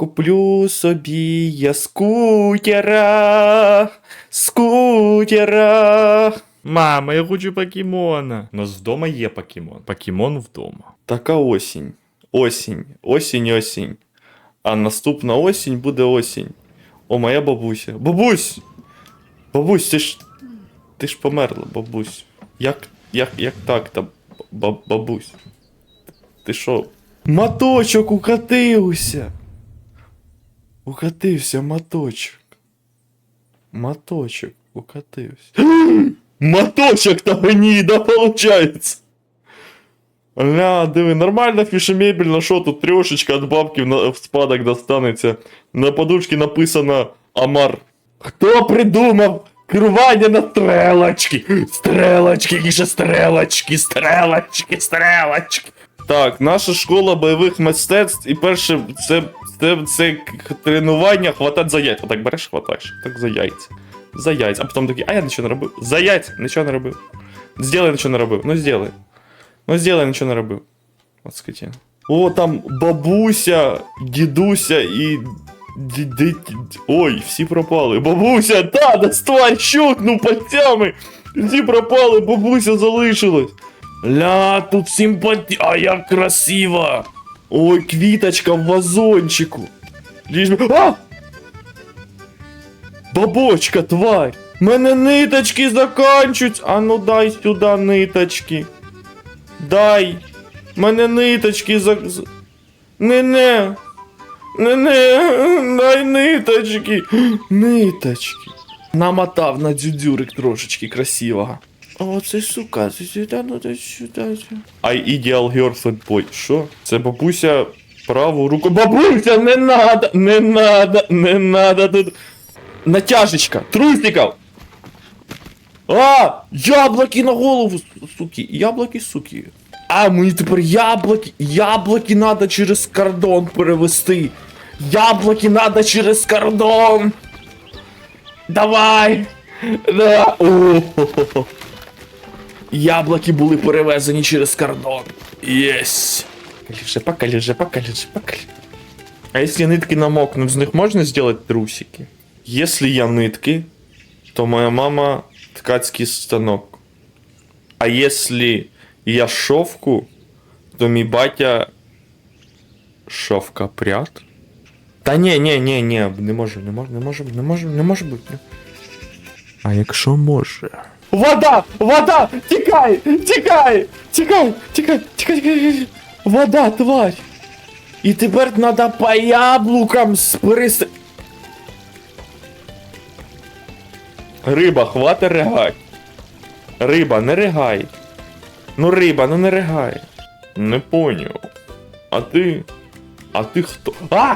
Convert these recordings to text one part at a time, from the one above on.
Куплю собі я скутера, скутера. Мама, я хочу покемона. У нас вдома є покемон. Покемон вдома. Така осінь. Осінь. Осінь, осінь. А наступна осінь буде осінь. О, моя бабуся. Бабусь! Бабусь, ти ж. Ти ж померла, бабусь. Як. Як, як так там? Бабусь. Ти що? Моточок укатився. Укатився моточок. Моточок укатився. Моточок та гніда, получається. Ля, диви, нормальна фішемебельна, що тут трьошечка від бабки в спадок достанеться. На подушці написано Амар. Хто придумав керування на стрелочки? Стрелочки, ще стрелочки, стрелочки, стрелочки. Так, наша школа бойових мистецтв, і перше, це, це, це к- тренування хватать за яйця. Так береш, хватаєш. Так за яйця. За яйця. А потім такий, а я нічого не робив. За яйця, нічого не робив. Сделай, нічого не робив. Ну сделай. Ну сделай, нічого не робив. От скотина. О, там бабуся, дідуся і. ді- ді- ді- Ой, всі пропали. Бабуся, та, доставай, щукнув пальцями. Всі пропали, бабуся залишилась. Ля, тут симпаті... А як красиво! Ой, квіточка в вазончику. Ліж А! Бабочка, тварь! Мене ниточки заканчують. А ну дай сюди ниточки. Дай. Мене ниточки за. Не-не. Не-не. Дай ниточки. Ниточки. Намотав на дзюдзюрик трошечки красивого. О, це сука, це сюди, ну це сюди. I ideal girlfriend boy. Що? Це бабуся праву руку. Бабуся, не надо, не надо, не надо тут. Натяжечка, трусиков. А, яблоки на голову, суки, яблоки, суки. А, мені тепер яблоки, яблоки надо через кордон перевести. Яблоки надо через кордон. Давай. Да. О-хо-хо-хо. Яблоки були перевезені через кордон. Єсть. Покаліже, покаліже, покаліже, покаліже. А если нитки намокнут, з них можна сделать трусики? Если я нитки, то моя мама ткацкий станок. А если я шовку, то мій батя шовкопряд? Та ні, ні, ні, ні, не може, не може, не може, не може, не може бути. А якщо може? Вода! Вода! Тікай! Тікай! Тікай! Тікай! Тікай! Тікай! Вода, тварь! І тепер треба по яблукам спиристи. Риба, хвати ригать. Риба, не ригай. Ну, риба, ну не ригай. Не поняв. А ти. А ти хто? А!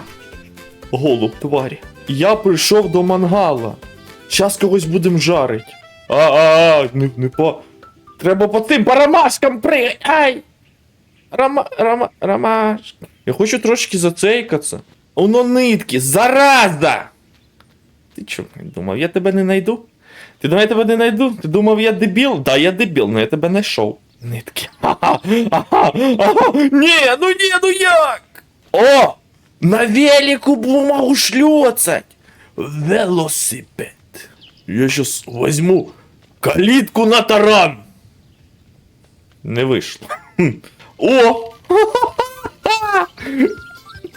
Голуб, тварі. Я прийшов до мангала. Щас когось будем жарить. А, а, а, не, не по. Треба по цим парамашкам пригай. Ай! Рама, рама, ромашка. Я хочу трошки зацейкатися. Оно нитки, зараза! Ти чого думав, я тебе не найду? Ти думав, я тебе не найду? Ти думав, я дебіл? Да, я дебіл, но я тебе знайшов. Нитки. Ага, ага, ага. Ні, ну ні, ну як? О! На велику бумагу шльоцать. Велосипед. Я щас возьму калітку на таран. Не вийшло. Хм. О!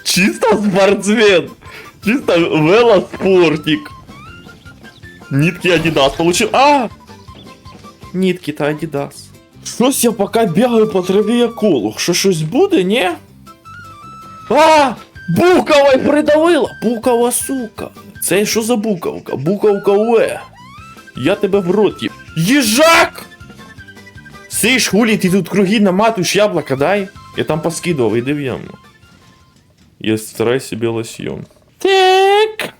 Чисто спортсмен. Чисто велоспортик. Нитки Адидас получил. А! Нитки-то Адидас. Щось я поки бігаю по траві як колух. Що щось буде, ні? А! Букова й придавила! Букова сука! Це що за буковка? Буковка Уе. Я тебе в рот є. Їжак! Сиш, хулі, ти тут круги наматуєш яблоко, дай. Я там поскидував, іди в яму. Я старай собі лосьйон. Так.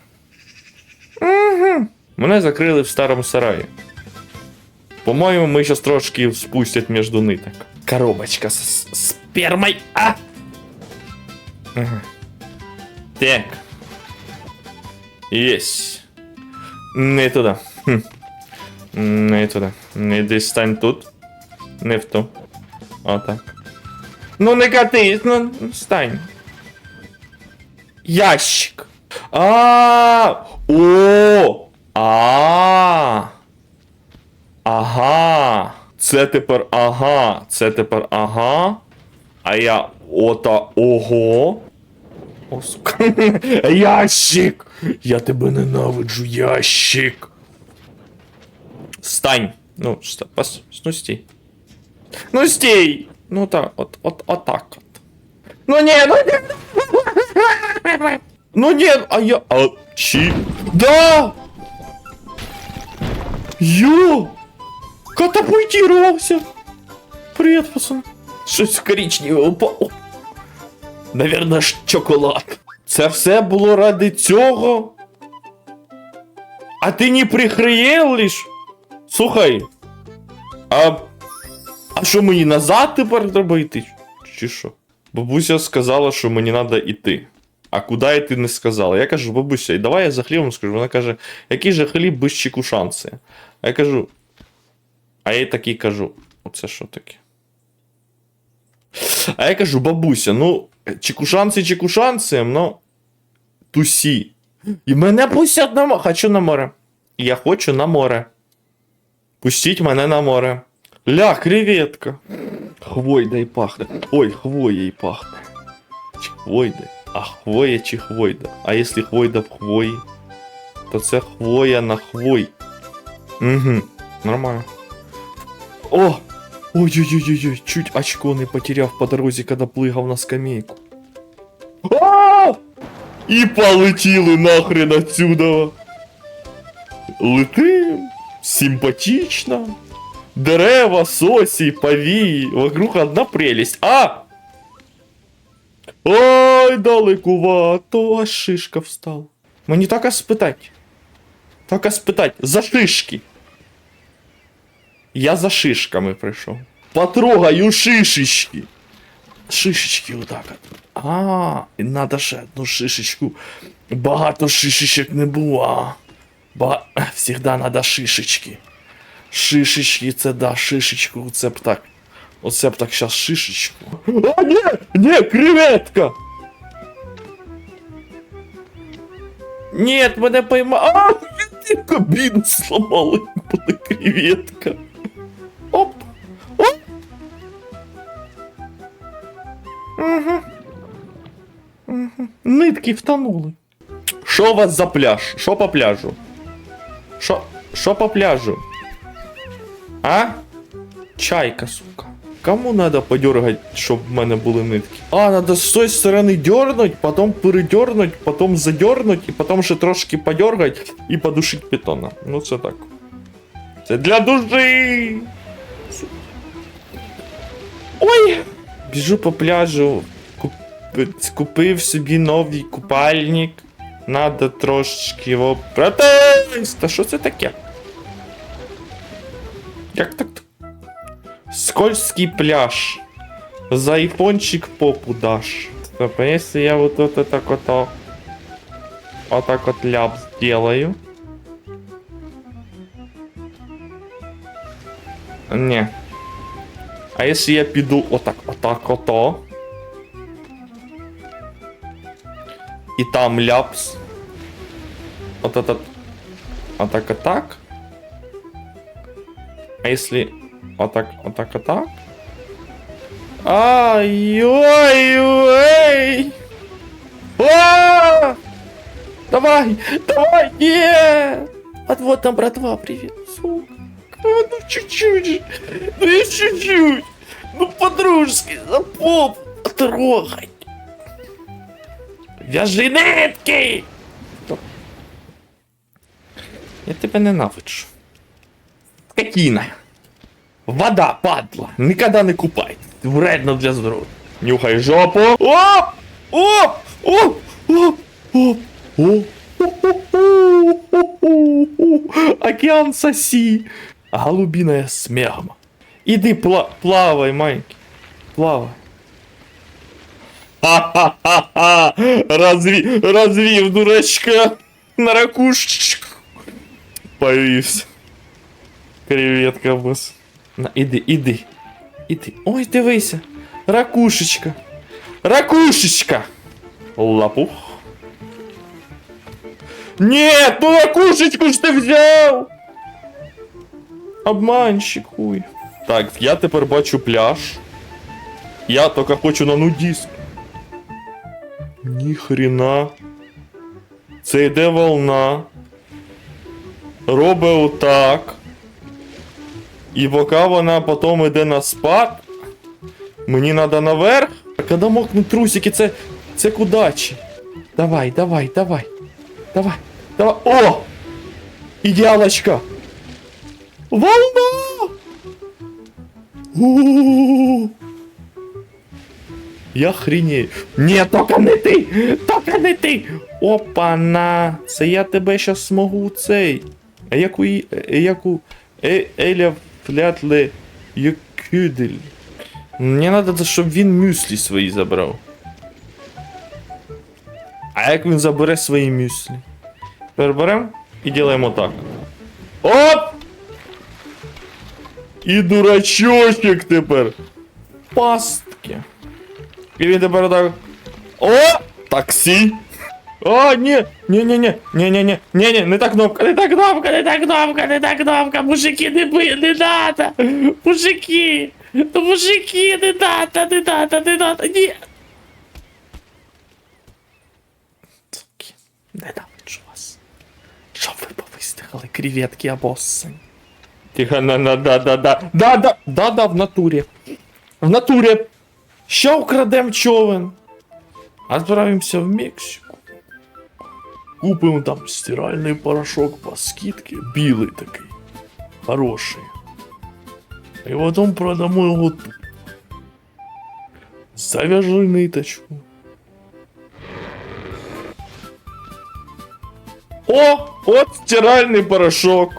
Угу. Мене закрили в старому сараї. По-моєму, ми зараз трошки спустять між ниток. Коробочка з спермой. А! Ага. Так. Єсть. Не туди. Хм. Не туди. Не десь стань тут. Не в ту. Отак. Ну не катись, ну стань. Ящик. А, о, а. Ага. Це тепер ага. Це тепер ага. А я ота ого. О, сука. Ящик! Я тебе ненавиджу, ящик. Стань. Ну, что, пос, ну стій. Ну стій! Ну так, от, от, от так от. Ну не, ну не. Ну не, а я. А чи. Да! Йо! Катапультировался! Привет, пацан. Щось коричневе упало. Наверно, ж чоколад. Це все було ради цього. А ти не прихриєлиш? Слухай. А. А що мені назад тепер треба йти? Чи що? Бабуся сказала, що мені треба йти. А куди йти не сказала. Я кажу, бабуся, і давай я за хлібом скажу. Вона каже, який же хліб без чекушанці? А я кажу. А я такий кажу: оце що таке? А я кажу, бабуся, ну, чекушанці чекушанцем, ну. Тусі. І мене пустять на море. Хочу на море. Я хочу на море. Пустіть мене на море. Ля, креветка. Хвойда й пахне. Ой, хвоя й пахне. Чи хвойда? А хвоя чи хвойда? А якщо хвойда в хвої, то це хвоя на хвой. Угу, нормально. О! Ой-ой-ой-ой, чуть очко не потеряв по дорозі, коли плигав на скамейку. А! І полетіли нахрен отсюда. Летим. Симпатично. Дерева, сосі, повії. Вокруг одна прелість. А! Ой, далекувато, аж шишка встала. Мені так спитать. Так спитать. За шишки. Я за шишками прийшов. Потрогаю шишечки. Шишечки отак от. А, і надо ще одну шишечку. Багато шишечок не було. Ба... Всегда надо шишечки. Шишечки, це да, шишечку, це б так. Оце б так щас шишечку. А, ні, ні, креветка! Нет, мене пойма. А, ти кабіну сломали, буде креветка. Нитки втонули. Що у вас за пляж? Що по пляжу? Що? Що по пляжу? А? Чайка, сука. Кому надо подергать, щоб в мене були нитки? А, надо з той сторони дернуть, потом передернуть, потом задернуть, і потом ще трошки подергать і подушить питона. Ну це так. Це для душі! Ой! Біжу по пляжу, купив собі новий купальник. Надо трошечки його протесть. Та що це таке? Як так? Скользкий пляж. За айфончик попу дашь. Стоп, а если я вот это так вот вот так вот ляп сделаю? Не. А если я піду отак, отак ото? І там ляпс. Вот этот. А так, а? А если вот так, вот так, вот так? Ай-ой-ой! А! Давай, давай, нет! Вот вот там, братва, привет, сука. Ну чуть-чуть ну и чуть-чуть. Ну по-дружески, за поп трогать. Вяжи нитки! Я тебе ненавиджу. Скотина. Вода, падла. Никогда не купай. Вредно для здоров'я. Нюхай жопу. Оп! Оп! Оп! Оп! Оп! Оп! Океан соси. Голубиная смегма. Иди пла плавай, маленький. Плавай. Ха-ха-ха-ха! Разви... Развив дурачка на ракушечку. Повис. Креветка бос. На, іди, іди. Іди. Ой, дивися. Ракушечка. Ракушечка. Лапух. Нет, ну ракушечку ж ти взяв! Обманщик, хуй. Так, я тепер бачу пляж. Я тільки хочу на нудіст. Ніхрена. Це йде волна. Робить отак. І поки вона потім йде на спад. Мені треба наверх. А коли мокнуть трусики, це. це к. Давай, давай, давай. Давай, давай. О! Ідеалочка! Волна! У-у-у! Я хрінею. Ні, тільки не ти! Тільки не ти! Опа-на! Це я тебе щас смогу цей. А яку і. е, яку. Е, Еля флятле Юкюдель. Мені треба, щоб він мюслі свої забрав. А як він забере свої мюслі? Тепер і ділаємо так. Оп! І дурачочок тепер. Пастки. Привіт, бородавий. О! такси, О, ні! не, не, не, не, не, не, не, не, не та кнопка, не та кнопка, не та кнопка, не та кнопка, мужики, не би, не надо! Мужики! Ну, мужики, не надо, не надо, не надо, не Суки, ненавиджу вас. Щоб ви повистихали креветки або сень. Тихо, на-на-да-да-да, да-да, да-да, в натурі. В натурі! Ще украдем човен. Отправимся в Мексику. Купим там стиральный порошок по скидке. Білий такий. Хороший. І потім продамо його тут. Завяжи ниточку. О! От стиральний порошок.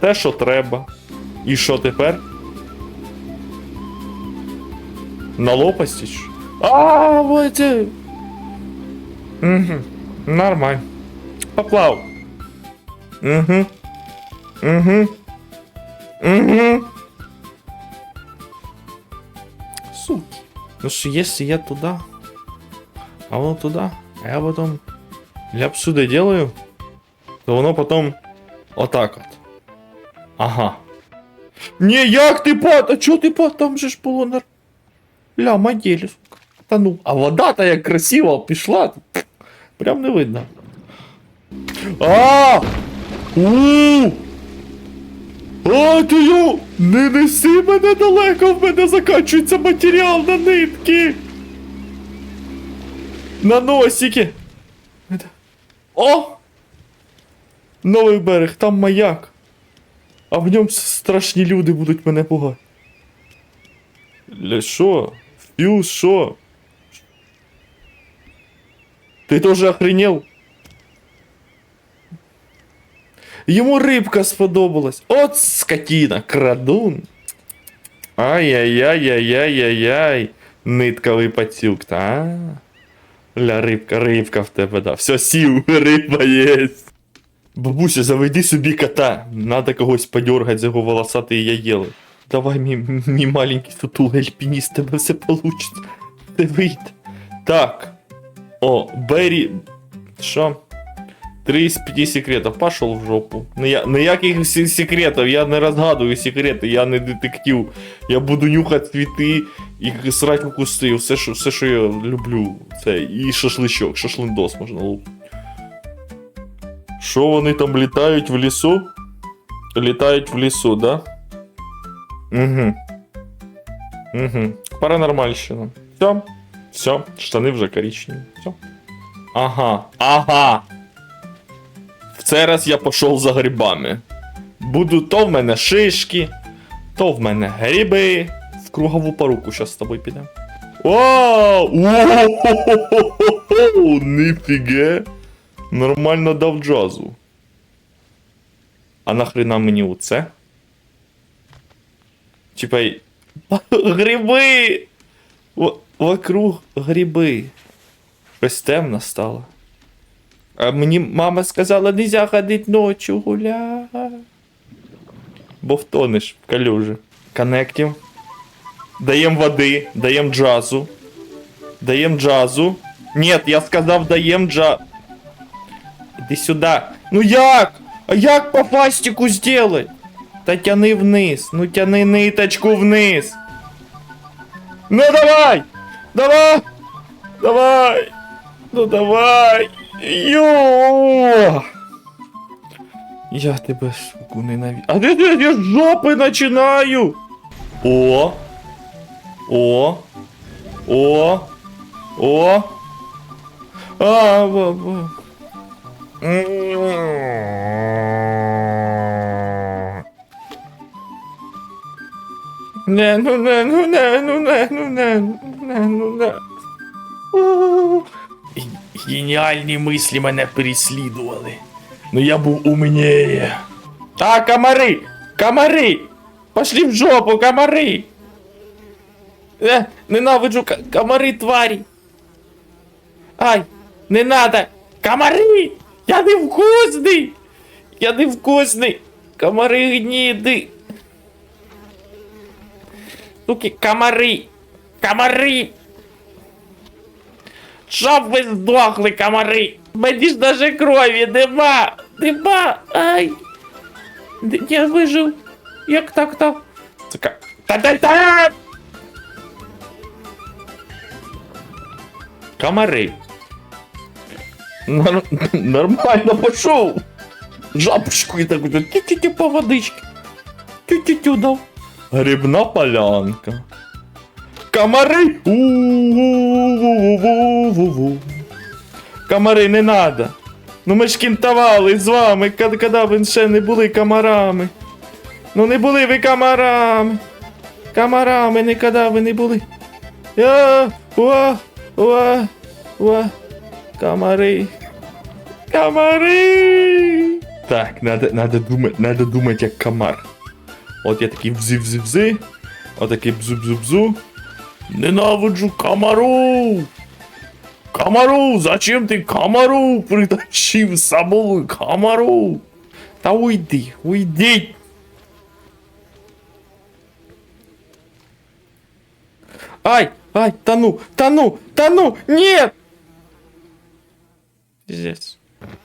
Те, що треба. І що тепер? На лопасті? ж? А, вот. Угу. Нормально. Поплав. Угу. Угу. Угу. Суки. Ну что, если я туда, а воно туда, а я потом ляпсуды делаю, то воно потом вот так вот. Ага. Не, як ти пад? А чо ти пад? Там же ж було нар... Ля, сука. Та ну, а вода-то як красиво пішла. Прям не видно. А! У! А, ти йо! Не неси мене далеко, в мене закінчується матеріал на нитки. На носики. О! Новий берег, там маяк. А в ньому страшні люди будуть мене пугати. Ля що? Фьюз, що? Ти теж охренел? Йому рибка сподобалась. От скотина, крадун. Ай-яй-яй-яй-яй-яй-яй. Нитковий пацюк, та? Ля, рибка, рибка в тебе, да. Все, сів, риба єсть. Бабуся, заведи собі кота. Надо когось подергать за його волосатые ягели. Давай, мій, мій маленький сутулий альпініст, тебе все получится. Ти вийде. Так. О, Беррі. Що? Три із п'яти секретів. Пошел в жопу. Ния- Ніяких се- секретів, я не розгадую секрети, я не детектив. Я буду нюхати цвіти і срать у кусти. Все, що, все, що я люблю. Це і шашличок, шашлиндос можна лупити. Що вони там літають в лісу? Літають в лісу, да? Угу. Угу. Паранормальщина. Все. Все. Штани вже коричневі. Все. Ага. Ага. В цей раз я пішов за грибами. Буду то в мене шишки, то в мене гриби. В кругову поруку зараз з тобою підемо. О-хо-хо-хо-хо! Ніфіге! Нормально дав джазу. А нахрена мені оце? Типа. й- Гриби! В- Вокруг гриби. Ось темно стало. А мені мама сказала, нельзя ходить ночі гуля. Бо втонеш в калюжі. Коннектів. Даєм води, даєм джазу. Даєм джазу. Нет, я сказав, даєм джа. Іди сюди. Ну як? А як по фастику сделать? Та тяни вниз. Ну тяни ниточку вниз. Ну давай! Давай! Давай! Ну давай! Йо! Я тебе, суку, ненавижу. А де де я з жопи починаю? О! О! О! О! А, ба, ба. Не, ну не, ну не, ну не, ну не, не, ну не. Геніальні мислі мене переслідували. Ну я був умніє. А, комари! Комари! Пошли в жопу, комари! Е, ненавиджу комари, тварі! Ай, не надо! Комари! Я не вкусний! Я не вкусний! Комари гніди! Суки, комари! Комари! Щоб ви здохли, комари! Мені ж даже крові нема! Нема! Ай! Я вижив! Як так-то? Сука! Та-та-та! Комари! Нор- Нормально пошел! Жабочку и так вот тю-тю-тю по водичке. Тю-тю-тю дав. Грибна полянка. Комари! У-у-у-у-у-у-у. Комари не надо. Ну ми ж кінтували з вами, коли ви ще не були комарами. Ну не були ви комарами. Комарами ніколи ви не були. Я, уа, уа, уа. Комари. Комари. Так, надо, надо думать, надо думать як комар. От я такий взи-взи-взи. От такий бзу-бзу-бзу. Ненавиджу комару. Комару, зачем ти комару притащив з собою комару? Та уйди, уйди. Ай, ай, тону, тону, тону, нет! Пиздец.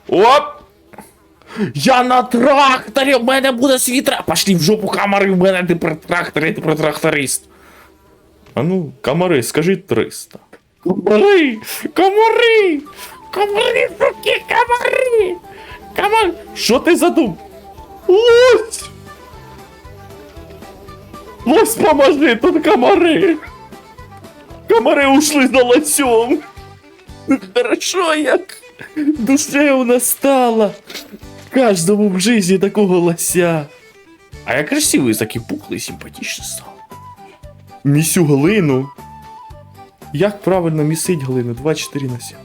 Оп! Я на тракторі, в мене буде свій трактор. Пошли в жопу комари, в мене ти про тракторі, ти про тракторист. А ну, комари, скажи 300. Комари! Комари! Комари, суки, комари! Комари! Що ти задум? Лось! Лось, поможи, тут комари! Комари ушли за лосем! Хорошо, як душевно стало каждому в жизни такого лося. А я красивый, такий пухлий, симпатичний став. Місю глину. Як правильно місить глину? 24 на 7.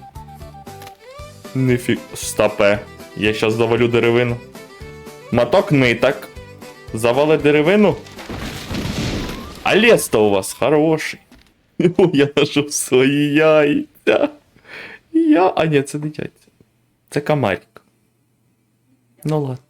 Нефі... Стопе. Я щас завалю деревину. Моток ниток. Завали деревину. А лес-то у вас хороший. О, я нашов свої яйця. Я. А ні, це не яйця. Це комарик. Ну ладно.